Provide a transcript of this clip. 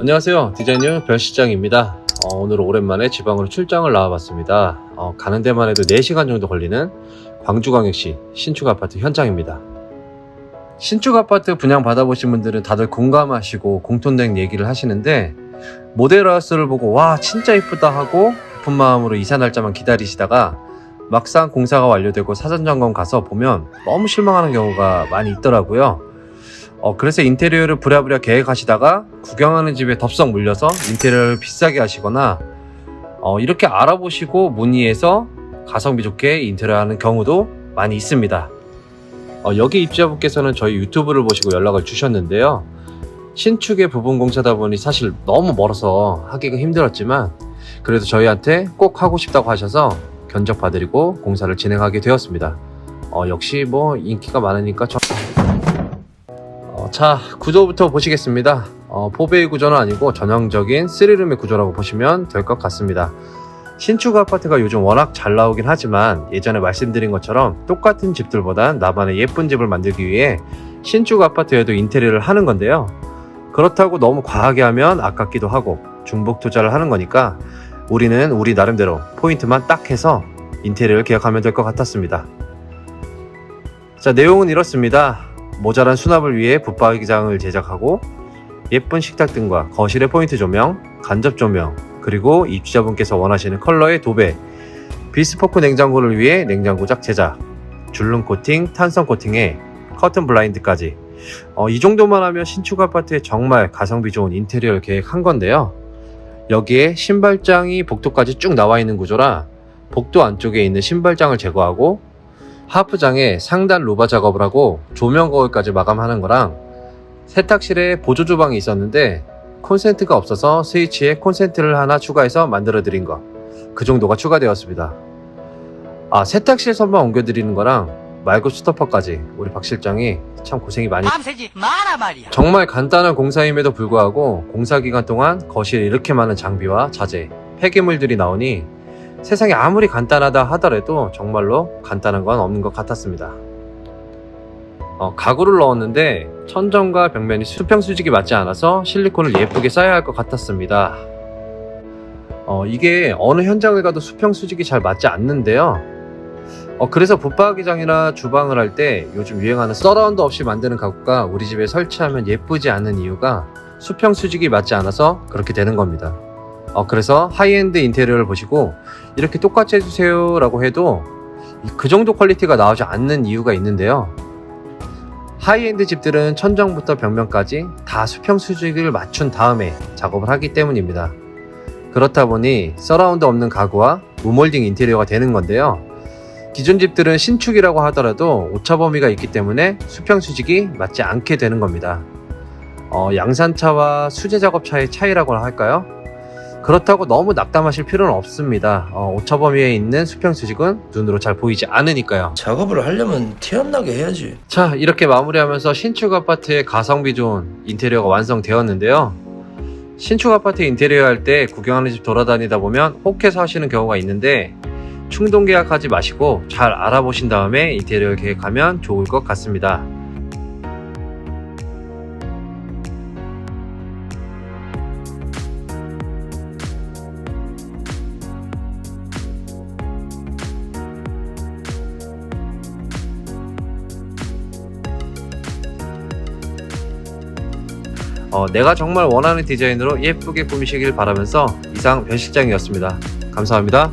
안녕하세요. 디자이너 별시장입니다. 어, 오늘 오랜만에 지방으로 출장을 나와봤습니다. 어, 가는 데만 해도 4시간 정도 걸리는 광주광역시 신축 아파트 현장입니다. 신축 아파트 분양 받아보신 분들은 다들 공감하시고 공통된 얘기를 하시는데 모델하우스를 보고 와 진짜 이쁘다 하고 깊은 마음으로 이사 날짜만 기다리시다가 막상 공사가 완료되고 사전 점검 가서 보면 너무 실망하는 경우가 많이 있더라고요. 어, 그래서 인테리어를 부랴부랴 계획하시다가 구경하는 집에 덥석 물려서 인테리어를 비싸게 하시거나 어, 이렇게 알아보시고 문의해서 가성비 좋게 인테리어 하는 경우도 많이 있습니다. 어, 여기 입주자분께서는 저희 유튜브를 보시고 연락을 주셨는데요. 신축의 부분 공사다 보니 사실 너무 멀어서 하기가 힘들었지만 그래도 저희한테 꼭 하고 싶다고 하셔서 견적 봐드리고 공사를 진행하게 되었습니다. 어, 역시 뭐 인기가 많으니까 저... 어, 자 구조부터 보시겠습니다. 어, 4베이 구조는 아니고 전형적인 3룸의 구조라고 보시면 될 것 같습니다. 신축 아파트가 요즘 워낙 잘 나오긴 하지만 예전에 말씀드린 것처럼 똑같은 집들보단 나만의 예쁜 집을 만들기 위해 신축 아파트에도 인테리어를 하는 건데요. 그렇다고 너무 과하게 하면 아깝기도 하고 중복 투자를 하는 거니까 우리는 우리 나름대로 포인트만 딱 해서 인테리어를 계약하면 될 것 같았습니다. 자, 내용은 이렇습니다. 모자란 수납을 위해 붙박이장을 제작하고 예쁜 식탁 등과 거실의 포인트 조명, 간접 조명, 그리고 입주자분께서 원하시는 컬러의 도배, 비스포크 냉장고를 위해 냉장고작 제작, 줄눈 코팅, 탄성 코팅에 커튼 블라인드까지 어, 이 정도만 하면 신축 아파트에 정말 가성비 좋은 인테리어를 계획한 건데요. 여기에 신발장이 복도까지 쭉 나와 있는 구조라 복도 안쪽에 있는 신발장을 제거하고 하프장에 상단 루바 작업을 하고 조명 거울까지 마감하는 거랑 세탁실에 보조 주방이 있었는데 콘센트가 없어서 스위치에 콘센트를 하나 추가해서 만들어 드린 거. 그 정도가 추가되었습니다. 아, 세탁실 선만 옮겨 드리는 거랑 말고 스토퍼까지 우리 박 실장이 참 고생이 많이 밤새지 마라 말이야. 정말 간단한 공사임에도 불구하고 공사 기간 동안 거실에 이렇게 많은 장비와 자재, 폐기물들이 나오니 세상에 아무리 간단하다 하더라도 정말로 간단한 건 없는 것 같았습니다. 어, 가구를 넣었는데 천정과 벽면이 수평 수직이 맞지 않아서 실리콘을 예쁘게 쌓아야 할 것 같았습니다. 어, 이게 어느 현장을 가도 수평 수직이 잘 맞지 않는데요. 어, 그래서 붙박이장이나 주방을 할 때 요즘 유행하는 서라운드 없이 만드는 가구가 우리 집에 설치하면 예쁘지 않은 이유가 수평 수직이 맞지 않아서 그렇게 되는 겁니다. 어, 그래서 하이엔드 인테리어를 보시고 이렇게 똑같이 해주세요 라고 해도 그 정도 퀄리티가 나오지 않는 이유가 있는데요. 하이엔드 집들은 천정부터 벽면까지 다 수평 수직을 맞춘 다음에 작업을 하기 때문입니다. 그렇다 보니 서라운드 없는 가구와 무몰딩 인테리어가 되는 건데요. 기존 집들은 신축이라고 하더라도 오차 범위가 있기 때문에 수평 수직이 맞지 않게 되는 겁니다. 어, 양산차와 수제 작업차의 차이라고 할까요? 그렇다고 너무 낙담하실 필요는 없습니다. 어, 오차 범위에 있는 수평 수직은 눈으로 잘 보이지 않으니까요. 작업을 하려면 티 안 나게 해야지. 자, 이렇게 마무리하면서 신축 아파트의 가성비 좋은 인테리어가 완성되었는데요. 신축 아파트 인테리어 할 때 구경하는 집 돌아다니다 보면 혹해서 하시는 경우가 있는데 충동 계약하지 마시고 잘 알아보신 다음에 인테리어 계획하면 좋을 것 같습니다. 어, 내가 정말 원하는 디자인으로 예쁘게 꾸미시길 바라면서 이상 변실장이었습니다. 감사합니다.